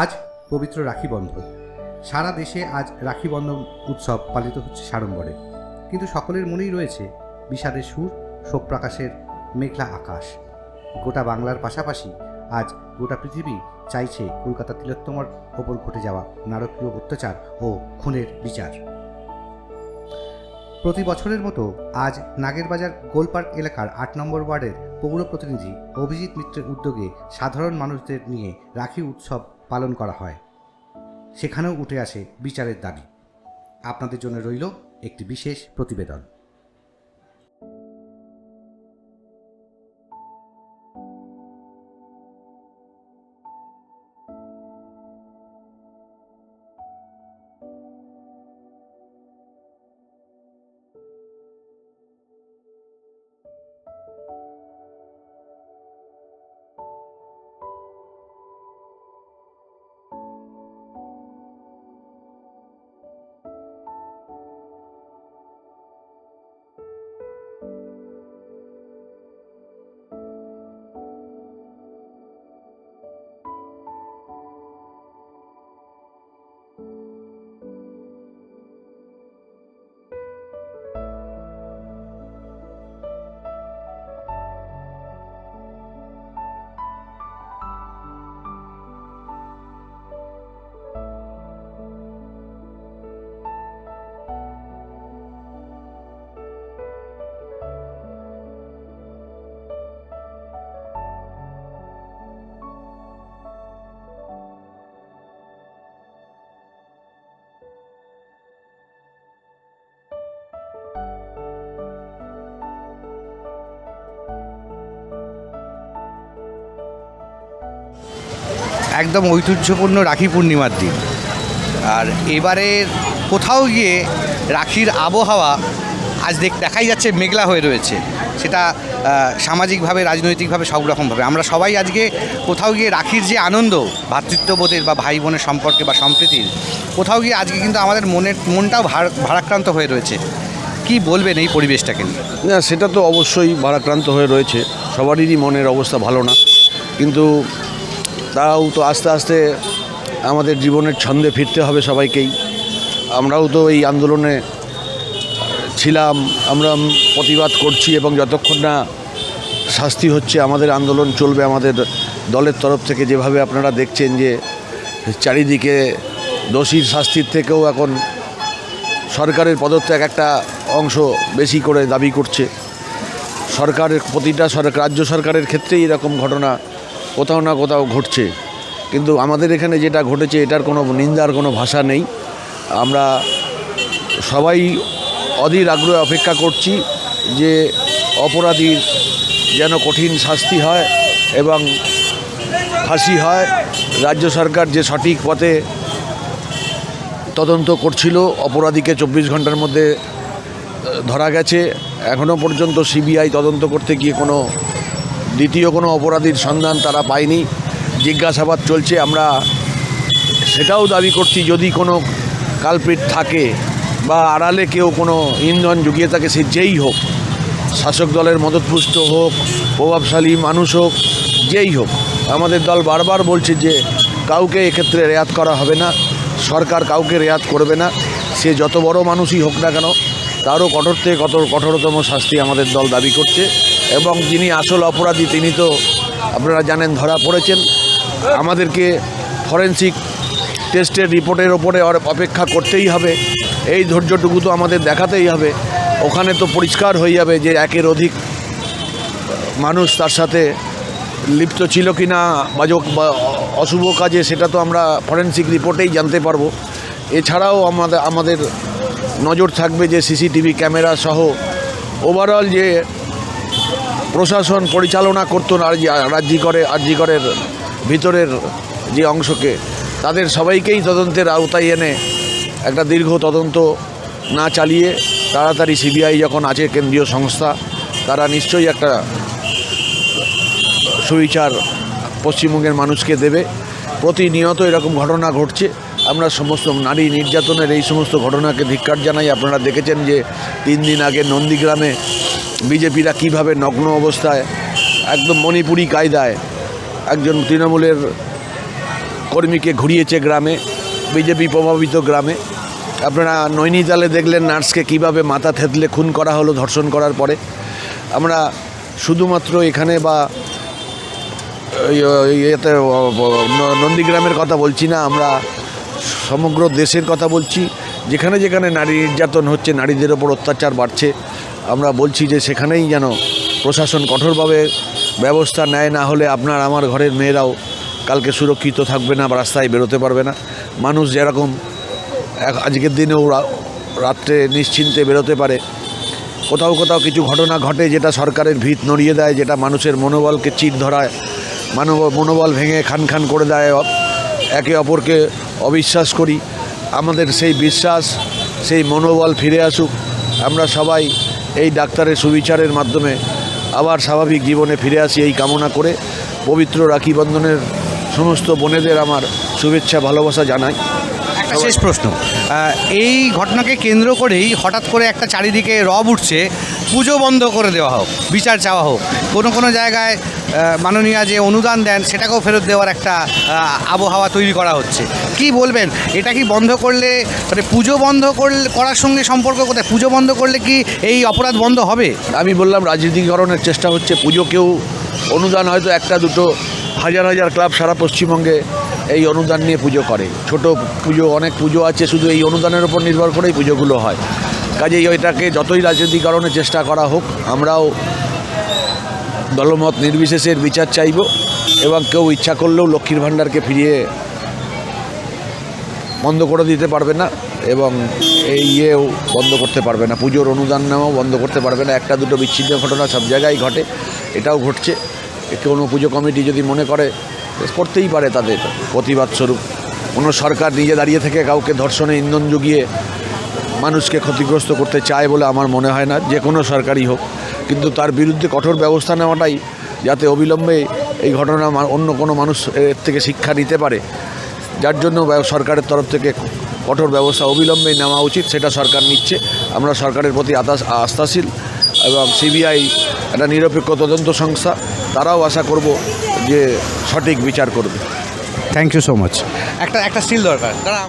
আজ পবিত্র রাখি বন্ধন। সারা দেশে আজ রাখি বন্ধন উৎসব পালিত হচ্ছে সাড়ম্বরে। কিন্তু সকলের মনেই রয়েছে বিষাদের সুর, শোক প্রকাশের মেঘলা আকাশ। গোটা বাংলার পাশাপাশি আজ গোটা পৃথিবী চাইছে কলকাতা তিলোত্তমার ওপর ঘটে যাওয়া নারকীয় অত্যাচার ও খুনের বিচার। প্রতি বছরের মতো আজ নাগেরবাজার গোলপার্ক এলাকার আট নম্বর ওয়ার্ডের পৌর প্রতিনিধি অভিজিৎ মিত্রের উদ্যোগে সাধারণ মানুষদের নিয়ে রাখি উৎসব পালন করা হয়। সেখানেও উঠে আসে বিচারের দাবি। আপনাদের জন্য রইল একটি বিশেষ প্রতিবেদন। একদম ঐতিহ্যপূর্ণ রাখি পূর্ণিমার দিন। আর এবারে কোথাও গিয়ে রাখির আবহাওয়া আজ দেখ দেখাই যাচ্ছে মেঘলা হয়ে রয়েছে। সেটা সামাজিকভাবে, রাজনৈতিকভাবে সব রকমভাবে। আমরা সবাই আজকে কোথাও গিয়ে রাখির যে আনন্দ ভ্রাতৃত্ববোধের বা ভাই বোনের সম্পর্কে বা সম্প্রীতির, কোথাও গিয়ে আজকে কিন্তু আমাদের মনের, মনটাও ভার- ভারাক্রান্ত হয়ে রয়েছে। কি বলবেন এই পরিবেশটাকে নিয়ে? না, সেটা তো অবশ্যই ভারাক্রান্ত হয়ে রয়েছে। সবারই মনের অবস্থা ভালো না। কিন্তু তাও তো আস্তে আস্তে আমাদের জীবনের ছন্দে ফিরতে হবে সবাইকেই। আমরাও তো এই আন্দোলনে ছিলাম, আমরা প্রতিবাদ করছি এবং যতক্ষণ না শাস্তি হচ্ছে, আমাদের আন্দোলন চলবে, আমাদের দলের তরফ থেকে যেভাবে আপনারা দেখছেন যে চারিদিকে দোষীর শাস্তির থেকেও এখন সরকারের পদত্যাগ একটা অংশ বেশি করে দাবি করছে। সরকারের, প্রতিটা সরকার, রাজ্য সরকারের ক্ষেত্রেই এরকম ঘটনা কোথাও না কোথাও ঘটছে। কিন্তু আমাদের এখানে যেটা ঘটেছে, এটার কোনো নিন্দার কোনো ভাষা নেই। আমরা সবাই অধীর আগ্রহে অপেক্ষা করছি যে অপরাধীর যেন কঠিন শাস্তি হয় এবং ফাঁসি হয়। রাজ্য সরকার যে সঠিক পথে তদন্ত করছিল, অপরাধীকে চব্বিশ ঘণ্টার মধ্যে ধরা গেছে। এখনও পর্যন্ত সিবিআই তদন্ত করতে গিয়ে কোনো দ্বিতীয় কোনো অপরাধীর সন্ধান তারা পায়নি। জিজ্ঞাসাবাদ চলছে, আমরা সেটাও দাবি করছি, যদি কোনো কালপিট থাকে বা আড়ালে কেউ কোনো ইন্ধন জুগিয়ে থাকে, সে যেই হোক, শাসক দলের মদতপুষ্ট হোক, প্রভাবশালী মানুষ হোক, যেই হোক, আমাদের দল বারবার বলছে যে কাউকে এক্ষেত্রে রেয়াত করা হবে না, সরকার কাউকে রেয়াত করবে না, সে যত বড় মানুষই হোক না কেন, তারও কঠোর থেকে কঠোর কঠোরতম শাস্তি আমাদের দল দাবি করছে। এবং যিনি আসল অপরাধী, তিনি তো আপনারা জানেন ধরা পড়েছেন। আমাদেরকে ফরেন্সিক টেস্টের রিপোর্টের ওপরে অপেক্ষা করতেই হবে। এই ধৈর্যটুকু তো আমাদের দেখাতেই হবে। ওখানে তো পরিষ্কার হয়ে যাবে যে একের অধিক মানুষ তার সাথে লিপ্ত ছিল কি না বা অশুভ কাজে, সেটা তো আমরা ফরেন্সিক রিপোর্টেই জানতে পারব। এছাড়াও আমাদের আমাদের নজর থাকবে যে সিসিটিভি ক্যামেরা সহ ওভারঅল যে প্রশাসন পরিচালনা করতো রাজ্যিকরে আর্যিকরের ভিতরের যে অংশকে। তাদের সবাইকেই তদন্তের আওতায় এনে একটা দীর্ঘ তদন্ত না চালিয়ে তাড়াতাড়ি সিবিআই যখন আছে, কেন্দ্রীয় সংস্থা, তারা নিশ্চয়ই একটা সুবিচার পশ্চিমবঙ্গের মানুষকে দেবে। প্রতিনিয়ত এরকম ঘটনা ঘটছে। আমরা সমস্ত নারী নির্যাতনের এই সমস্ত ঘটনাকে ধিক্কার জানাই। আপনারা দেখেছেন যে তিন দিন আগে নন্দীগ্রামে বিজেপিরা কীভাবে নগ্ন অবস্থায় একদম মণিপুরি কায়দায় একজন তৃণমূলের কর্মীকে ঘুরিয়েছে গ্রামে, বিজেপি প্রভাবিত গ্রামে। আপনারা নৈনিতালে দেখলেন নার্সকে কীভাবে মাথা থেতলে খুন করা হলো ধর্ষণ করার পরে। আমরা শুধুমাত্র এখানে বা ইয়েতে নন্দীগ্রামের কথা বলছি না, আমরা সমগ্র দেশের কথা বলছি। যেখানে যেখানে নারী নির্যাতন হচ্ছে, নারীদের ওপর অত্যাচার বাড়ছে, আমরা বলছি যে সেখানেই যেন প্রশাসন কঠোরভাবে ব্যবস্থা নেয়, না হলে আপনার আমার ঘরের মেয়েরাও কালকে সুরক্ষিত থাকবে না বা রাস্তায় বেরোতে পারবে না। মানুষ যেরকম আজকের দিনেও রাত্রে নিশ্চিন্তে বেরোতে পারে। কোথাও কোথাও কিছু ঘটনা ঘটে যেটা সরকারের ভিত নড়িয়ে দেয়, যেটা মানুষের মনোবলকে চির ধরায়, মানব মনোবল ভেঙে খান খান করে দেয়, একে অপরকে অবিশ্বাস করি, আমাদের সেই বিশ্বাস, সেই মনোবল ফিরে আসুক। আমরা সবাই এই ডাক্তারের সুবিচারের মাধ্যমে আবার স্বাভাবিক জীবনে ফিরে আসি এই কামনা করে। পবিত্র রাখি বন্ধনের সমস্ত বোনেদের আমার শুভেচ্ছা, ভালোবাসা জানাই। শেষ প্রশ্ন। এই ঘটনাকে কেন্দ্র করেই হঠাৎ করে একটা চারিদিকে রব উঠছে। পুজো বন্ধ করে দেওয়া হোক, বিচার চাওয়া হোক। কোনো কোনো জায়গায় মাননীয়া যে অনুদান দেন, সেটাকেও ফেরত দেওয়ার একটা আবহাওয়া তৈরি করা হচ্ছে। কি বলবেন? এটা কি বন্ধ করলে মানে পুজো বন্ধ করলে, করার সঙ্গে সম্পর্ক কোথায়? পুজো বন্ধ করলে কি এই অপরাধ বন্ধ হবে? আমি বললাম, রাজনীতিকরণের চেষ্টা হচ্ছে। পুজোকেও অনুদান হয়তো একটা, দুটো, হাজার হাজার ক্লাব সারা পশ্চিমবঙ্গে এই অনুদান নিয়ে পুজো করে। ছোট পুজো, অনেক পুজো আছে, শুধু এই অনুদানের উপর নির্ভর করেই পুজোগুলো হয়। কাজেই এটাকে যতই রাজনীতিকরণের চেষ্টা করা হোক, আমরাও দলমত নির্বিশেষের বিচার চাইব এবং কেউ ইচ্ছা করলেও লক্ষ্মীর ভাণ্ডারকে ফিরিয়ে বন্ধ করে দিতে পারবে না এবং এই ইয়েও বন্ধ করতে পারবে না। পুজোর অনুদান নেওয়াও বন্ধ করতে পারবে না। একটা দুটো বিচ্ছিন্ন ঘটনা সব জায়গায় ঘটে, এটাও ঘটছে। কোনো পুজো কমিটি যদি মনে করে করতেই পারে তাদের প্রতিবাদ স্বরূপ। কোনো সরকার নিজে দাঁড়িয়ে থেকে কাউকে ধর্ষণে ইন্ধন জুগিয়ে মানুষকে ক্ষতিগ্রস্ত করতে চায় বলে আমার মনে হয় না, যে কোনো সরকারই হোক। কিন্তু তার বিরুদ্ধে কঠোর ব্যবস্থা নেওয়াটাই যাতে অবিলম্বে এই ঘটনা অন্য কোনো মানুষ এর থেকে শিক্ষা নিতে পারে, যার জন্য সরকারের তরফ থেকে কঠোর ব্যবস্থা অবিলম্বে নেওয়া উচিত, সেটা সরকার নিচ্ছে। আমরা সরকারের প্রতি আস্থাশীল এবং সিবিআই একটা নিরপেক্ষ তদন্ত সংস্থা, তারাও আশা করব যে সঠিক বিচার করবে। থ্যাংক ইউ সো মাচ একটা একটা স্টিল দরকার। দাঁড়া